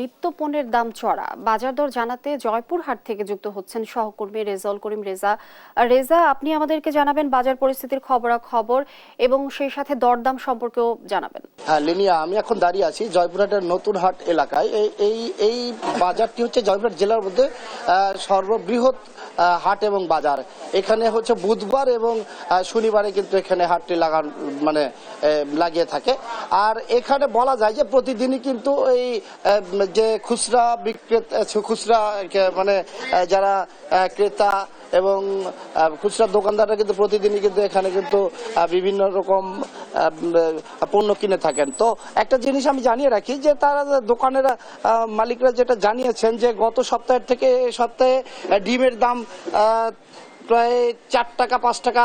নিত্য পণ্যের দাম চড়া। বাজার দর জানাতে জয়পুরহাট থেকে যুক্ত হচ্ছেন সহকর্মী রেজাউল করিম রেজা। রেজা, আপনি আমাদেরকে জানাবেন বাজার পরিস্থিতির খবরাখবর এবং সেই সাথে দরদাম সম্পর্কেও জানাবেন। হ্যাঁ লিনিয়া, আমি এখন দাঁড়িয়ে আছি জয়পুরহাটের নতুন হাট এলাকায়। এই এই বাজারটি হচ্ছে জয়পুরহাট জেলার মধ্যে সর্ববৃহৎ হাট এবং বাজার। এখানে হচ্ছে বুধবার এবং শনিবারে কিন্তু এখানে হাটটি লাগান মানে লাগিয়ে থাকে। আর এখানে বলা যায় যে প্রতিদিনই কিন্তু এই যে খুচরা বিক্রেতা খুচরা মানে যারা ক্রেতা এবং খুচরা দোকানদাররা কিন্তু প্রতিদিনই কিন্তু এখানে কিন্তু বিভিন্ন রকম পণ্য কিনে থাকেন। তো একটা জিনিস আমি জানিয়ে রাখি যে তারা দোকানের মালিকরা যেটা জানিয়েছেন যে গত সপ্তাহের থেকে এই সপ্তাহে ডিমের দাম প্রায় চার টাকা, পাঁচ টাকা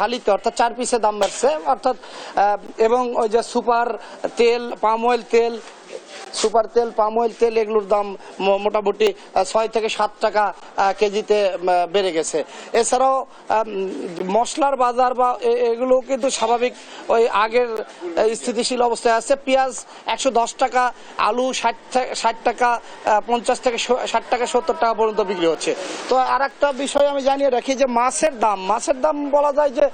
হালিতে, অর্থাৎ চার পিসে দাম বাড়ছে। অর্থাৎ এবং ওই যে সুপার তেল, পাম অয়েল তেল সুপার তেল, পাম অয়েল তেল, এগুলোর দাম মোটামুটি ছয় থেকে সাত টাকা কেজিতে বেড়ে গেছে। এছাড়াও মশলার বাজার বা এগুলো কিন্তু স্বাভাবিক ওই আগের স্থিতিশীল অবস্থায় আছে। পেঁয়াজ একশো দশ টাকা, আলু ষাট ষাট টাকা পঞ্চাশ থেকে ষাট টাকা, সত্তর টাকা পর্যন্ত বিক্রি হচ্ছে। তো আর একটা বিষয় আমি জানিয়ে রাখি যে, মাছের দাম মাছের দাম বলা যায় যে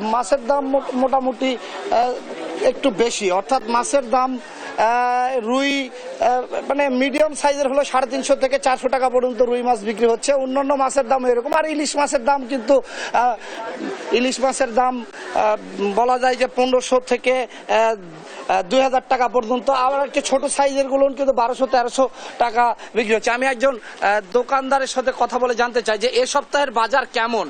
মাছের দাম মোট- মোটামুটি একটু বেশি। অর্থাৎ মাছের দাম রুই মানে মিডিয়াম সাইজের হলো সাড়ে তিনশো থেকে চারশো টাকা পর্যন্ত রুই মাছ বিক্রি হচ্ছে। অন্যান্য মাছের দাম এরকম। আর ইলিশ মাছের দাম কিন্তু ইলিশ মাছের দাম বলা যায় যে পনেরোশো থেকে দুই হাজার টাকা পর্যন্ত। আবার একটু ছোট সাইজেরগুলো কিন্তু বারোশো, তেরোশো টাকা বিক্রি হচ্ছে। আমি একজন দোকানদারের সাথে কথা বলে জানতে চাই যে এ সপ্তাহের বাজার কেমন?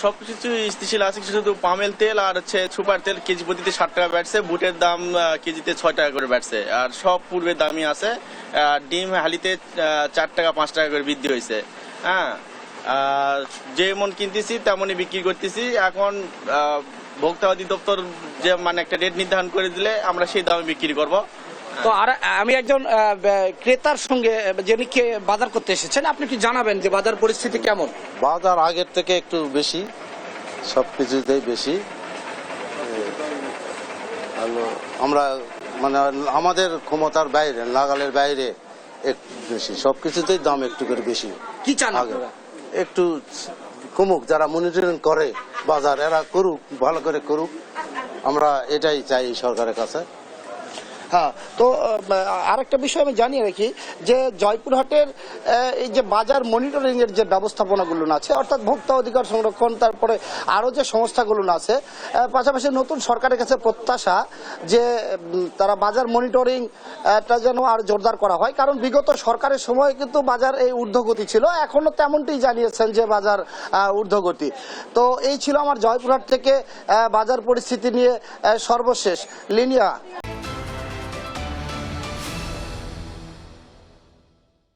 সবকিছু স্থিতিশীল আছে শুধু পামেল তেল আর হচ্ছে সুপার তেল, কেজি প্রতিতে ষাট টাকা বাড়ছে বুটের দাম কেজিতে ছয় টাকা করে বাড়ছে আর সব পূর্বের দামই আছে ডিম হালিতে চার টাকা, পাঁচ টাকা করে বৃদ্ধি হয়েছে। হ্যাঁ আর যেমন কিনতেছি, তেমনই বিক্রি করতেছি। এখন ভোক্তা অধিদপ্তর যে মানে একটা রেট নির্ধারণ করে দিলে আমরা সেই দামে বিক্রি করব। তো আর আমি একজন ক্রেতার সঙ্গে যিনি কে- বাজার করতে এসেছেন আপনি কি জানাবেন যে বাজার পরিস্থিতি কেমন? বাজার আগের থেকে একটু বেশি সব কিছুতেই বেশি। আমরা মানে আমাদের ক্ষমতার বাইরে লাগালের বাইরে একটু বেশি সব কিছুতেই দাম একটু করে বেশি। কি চান একটু কমুক যারা মনিটরিং করে বাজার এরা করুক ভালো করে করুক। আমরা এটাই চাই সরকারের কাছে। হ্যাঁ তো আরেকটা বিষয় আমি জানিয়ে রাখি যে জয়পুরহাটের এই যে বাজার মনিটরিং এর যে ব্যবস্থাপনাগুলো আছে, অর্থাৎ ভোক্তা অধিকার সংরক্ষণ, তারপরে আরও যে সংস্থাগুলো আছে পাশাপাশি নতুন সরকারের কাছে প্রত্যাশা যে তারা বাজার মনিটরিং টা যেন আর জোরদার করা হয়। কারণ বিগত সরকারের সময় কিন্তু বাজার এই ঊর্ধ্বগতি ছিল এখনও তেমনটি জানিয়েছেন যে বাজার ঊর্ধ্বগতি। তো এই ছিল আমার জয়পুরহাট থেকে বাজার পরিস্থিতি নিয়ে সর্বশেষ। লিনিয়া?